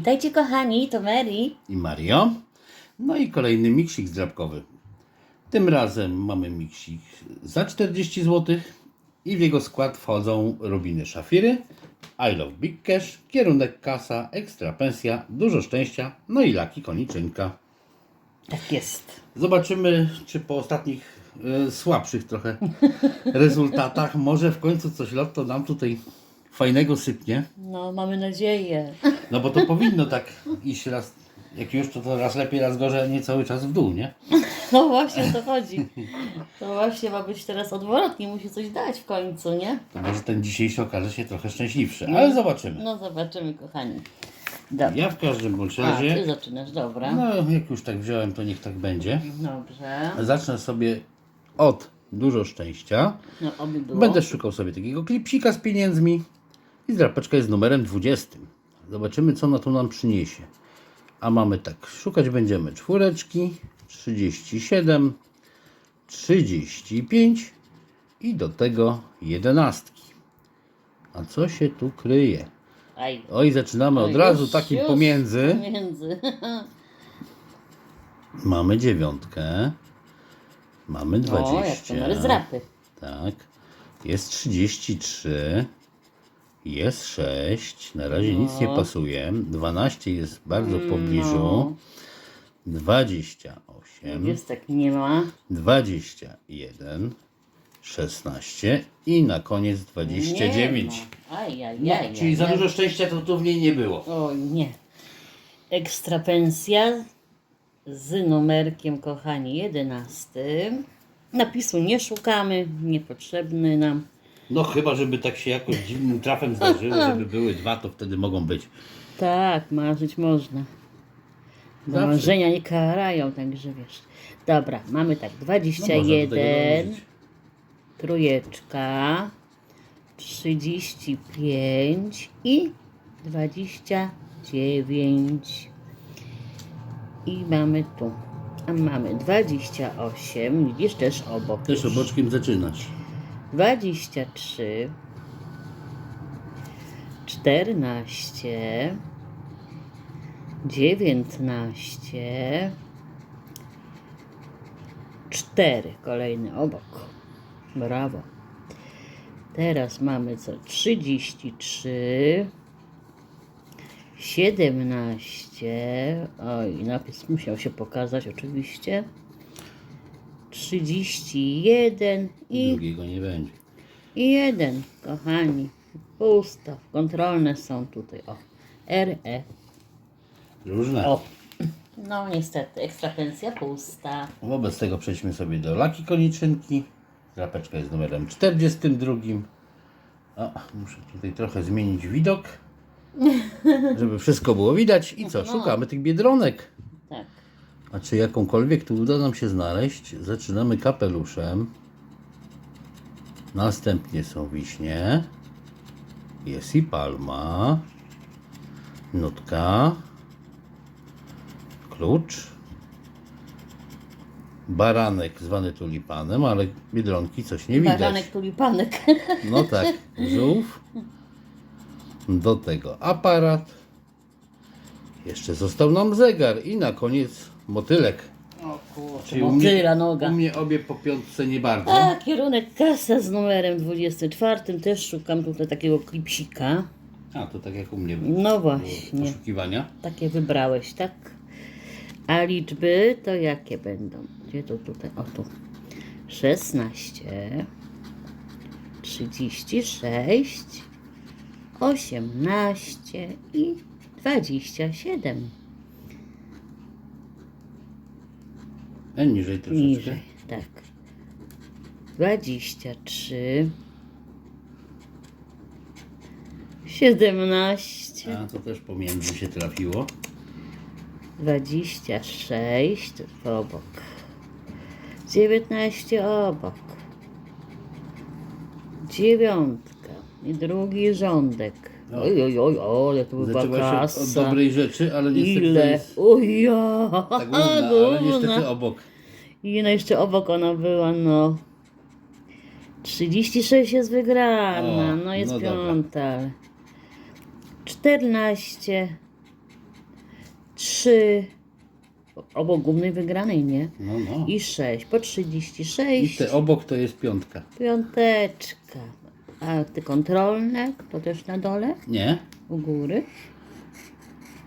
Witajcie kochani, to Mary. i Mario. No i kolejny miksik zdrabkowy. Tym razem mamy miksik za 40 zł i w jego skład wchodzą robiny szafiry, I love big cash, kierunek kasa, ekstra pensja, dużo szczęścia, no i laki koniczynka. Tak jest. Zobaczymy, czy po ostatnich e, słabszych trochę rezultatach może w końcu coś lotto nam tutaj fajnego sypnie. No, mamy nadzieję. No bo to powinno tak iść raz, jak już to, to raz lepiej, raz gorzej, a nie cały czas w dół, nie? No właśnie o to chodzi. To właśnie ma być teraz odwrotnie, musi coś dać w końcu, nie? To może ten dzisiejszy okaże się trochę szczęśliwszy, ale zobaczymy. No zobaczymy kochani. Dobra. Ja w każdym bądź A, ty razie, zaczynasz, dobra. no jak już tak wziąłem, to niech tak będzie. Dobrze. Zacznę sobie od dużo szczęścia. No oby było. Będę szukał sobie takiego klipsika z pieniędzmi i drapeczka jest numerem 20. Zobaczymy, co na to nam przyniesie. A mamy tak, szukać będziemy czwóreczki, 37, 35 i do tego jedenastki. A co się tu kryje? Aj. Oj, zaczynamy od Oj, razu już, takim już. pomiędzy. Pomiędzy. Mamy dziewiątkę. Mamy O, jak to 20. numer z rapy. Tak. Jest 33. Jest 6. Na razie nic nie No. pasuje. 12 jest bardzo w pobliżu. No. 28. Jest tak nie ma. 21. 16 i na koniec 29. Nie ma. Aj, aj, aj, czyli aj, za aj. dużo szczęścia to tu w niej nie było. O nie. Ekstra pensja z numerkiem, kochani, 11. Napisu nie szukamy, niepotrzebny nam. No chyba, żeby tak się jakoś dziwnym trafem zdarzyło, żeby były dwa, to wtedy mogą być. Tak, marzyć można. Bo Zawsze. marzenia nie karają, także wiesz. Dobra, mamy tak, No, można do tego 21, trójeczka, 35 i 29. I mamy tu. A mamy 28, widzisz też obok. Też już. oboczkiem zaczynasz. 23 14 19 4 kolejny obok. Brawo. Teraz mamy co? 33 17 Oj, napis musiał się pokazać oczywiście. 31 i Drugiego nie będzie. i jeden, kochani. Pusto. Kontrolne są tutaj. O. RE. Różne. O. No niestety, ekstra pensja pusta. Wobec tego przejdźmy sobie do laki koniczynki. Drapeczka jest numerem 42. O, muszę tutaj trochę zmienić widok, żeby wszystko było widać. I co? Szukamy tych biedronek. Tak. A czy jakąkolwiek tu uda nam się znaleźć? Zaczynamy kapeluszem. Następnie są wiśnie. Jest i palma. Nutka. Klucz. Baranek zwany tulipanem, ale biedronki coś nie widać. Baranek tulipanek. No tak, żółw. Do tego aparat. Jeszcze został nam zegar i na koniec motylek. O kurczę, Czyli u mnie, motyla noga. u mnie obie po piątce nie bardzo. A, kierunek kasa z numerem 24. Też szukam tutaj takiego klipsika. A, to tak jak u mnie No było właśnie. poszukiwania. Takie wybrałeś, tak? A liczby to jakie będą? Gdzie to tutaj? O tu. 16, 36, 18 i 27. E, niżej troszeczkę. Niżej, tak. 23, 17, A, to też pomiędzy się trafiło. 26 to obok. 19 obok. Dziewiątka. I drugi rządek. No. Oj, oj, oj, ale to była Zaczęła się od kasa. dobrej rzeczy, ale niestety Ile? jest Oj, ja. ta główna, ale niestety Główna. obok. I no jeszcze obok ona była, no. 36 jest wygrana, O, no jest no dobra. piąta. ale 14, 3, obok głównej wygranej, nie? No, no. I 6, po I 36, te obok to jest piątka. piąteczka. A te kontrolne, to też na dole, Nie? u góry.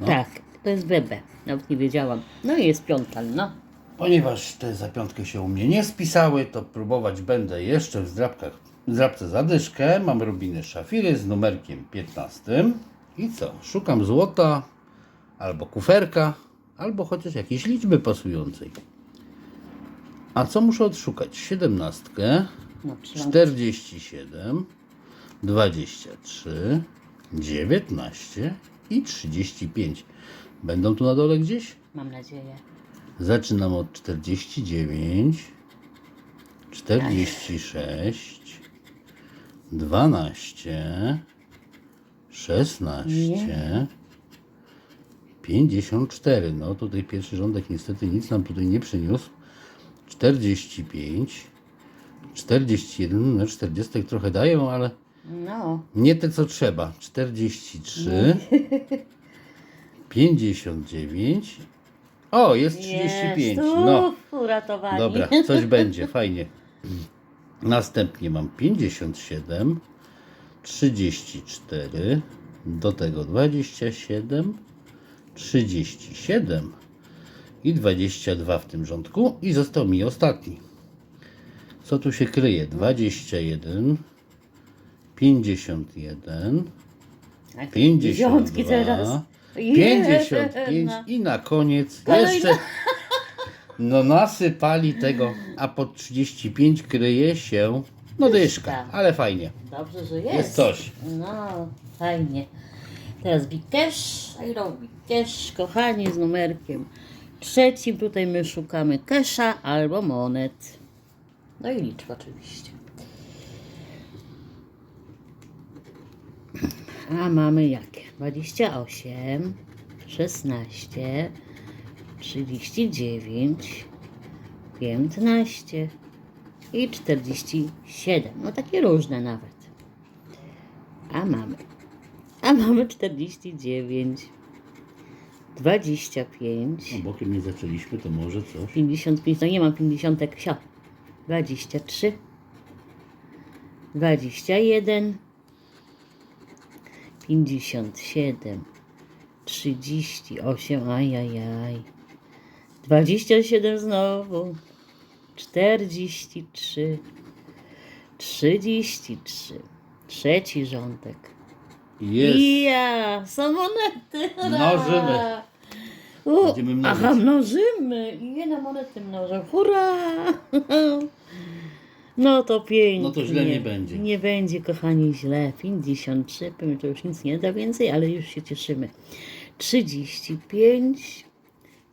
No. Tak, to jest BB, nawet nie wiedziałam. No i jest piątka, no. Ponieważ te za piątkę się u mnie nie spisały, to próbować będę jeszcze w zdrabkach, w zdrabce zadyszkę. Mam rubiny szafiry z numerkiem 15. I co? Szukam złota, albo kuferka, albo chociaż jakiejś liczby pasującej. A co muszę odszukać? 17, no trzymam. 47, 23, 19 i 35. Będą tu na dole gdzieś? Mam nadzieję. Zaczynam od 49, 46, 12, 16, 54. No tutaj pierwszy rządek niestety nic nam tutaj nie przyniósł. 45, 41, no 40 trochę dają, ale No, nie te co trzeba. 43, 59. O, jest 35. Jest, No. Uratowani. Dobra, coś będzie, fajnie. Następnie mam 57, 34, do tego 27, 37 i 22 w tym rządku i został mi ostatni. Co tu się kryje? 21, 51, Tak, 52, dziesiątki teraz. 55 Jedna. i na koniec Kolejna. jeszcze no nasypali tego, a pod 35 kryje się no dyszka, Dyszka. ale fajnie. Dobrze, że jest. Jest coś. No, fajnie. Teraz Big Cash, Big Cash, kochani, z numerkiem trzecim. Tutaj my szukamy kesza albo monet. No i liczb oczywiście. A mamy jakie? 28, 16, 39, 15 i 47. No takie różne nawet. A mamy. A mamy 49, 25, No, bokiem nie zaczęliśmy, to może coś. 55, no nie mam 50 ksio. 23, 21, 57, 38, ajajaj, 27 znowu, 43, 33, trzeci rządek. Jest. Ja, są monety. hurra! Mnożymy. U, Będziemy mnożyć. Aha, mnożymy. I na monety mnożę. Hurra! No to pięknie. No to źle nie będzie. Nie będzie, kochani, źle. 53, pewnie to już nic nie da więcej, ale już się cieszymy. 35,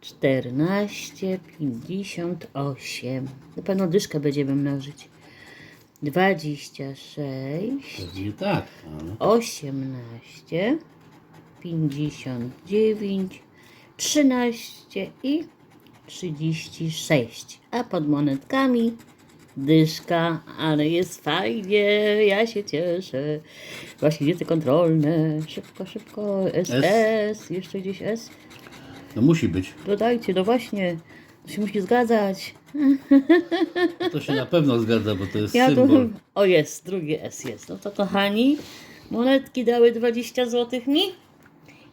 14, 58. Na pewno dyszkę będziemy mnożyć. 26, Pewnie tak. Ale 18, 59, 13 i 36. A pod monetkami dyszka, ale jest fajnie, ja się cieszę. Właśnie gdzie te kontrolne? Szybko, szybko. SS, jeszcze gdzieś S. No musi być. Dodajcie, no właśnie, to się musi zgadzać. To się na pewno zgadza, bo to jest Ja tu... symbol. O jest, drugi S jest. No to kochani, monetki dały 20 zł mi.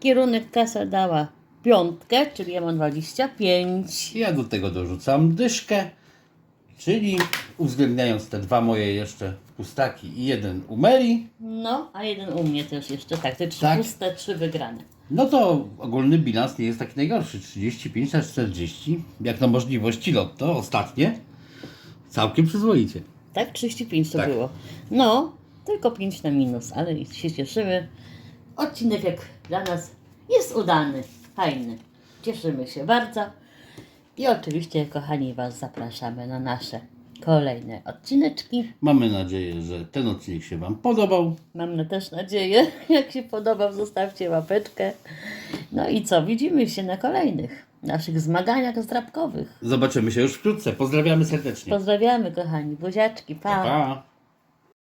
Kierunek kasa dała piątkę, czyli ja mam 25. Ja do tego dorzucam dyszkę, czyli uwzględniając te dwa moje jeszcze pustaki i jeden umeri, No, a jeden u mnie też jeszcze, tak, te trzy Tak. puste, trzy wygrane. no to ogólny bilans nie jest taki najgorszy. 35 na 40, jak na możliwości lotto, ostatnie, całkiem przyzwoicie. Tak, 35 to Tak. było. No, tylko 5 na minus, ale się cieszymy. Odcinek jak dla nas jest udany, fajny. Cieszymy się bardzo. I oczywiście, kochani, Was zapraszamy na nasze kolejne odcineczki. Mamy nadzieję, że ten odcinek się Wam podobał. Mam też nadzieję, jak się podobał, zostawcie łapeczkę. No i co, widzimy się na kolejnych naszych zmaganiach zdrabkowych. Zobaczymy się już wkrótce. Pozdrawiamy serdecznie. Pozdrawiamy, kochani, buziaczki, Pa.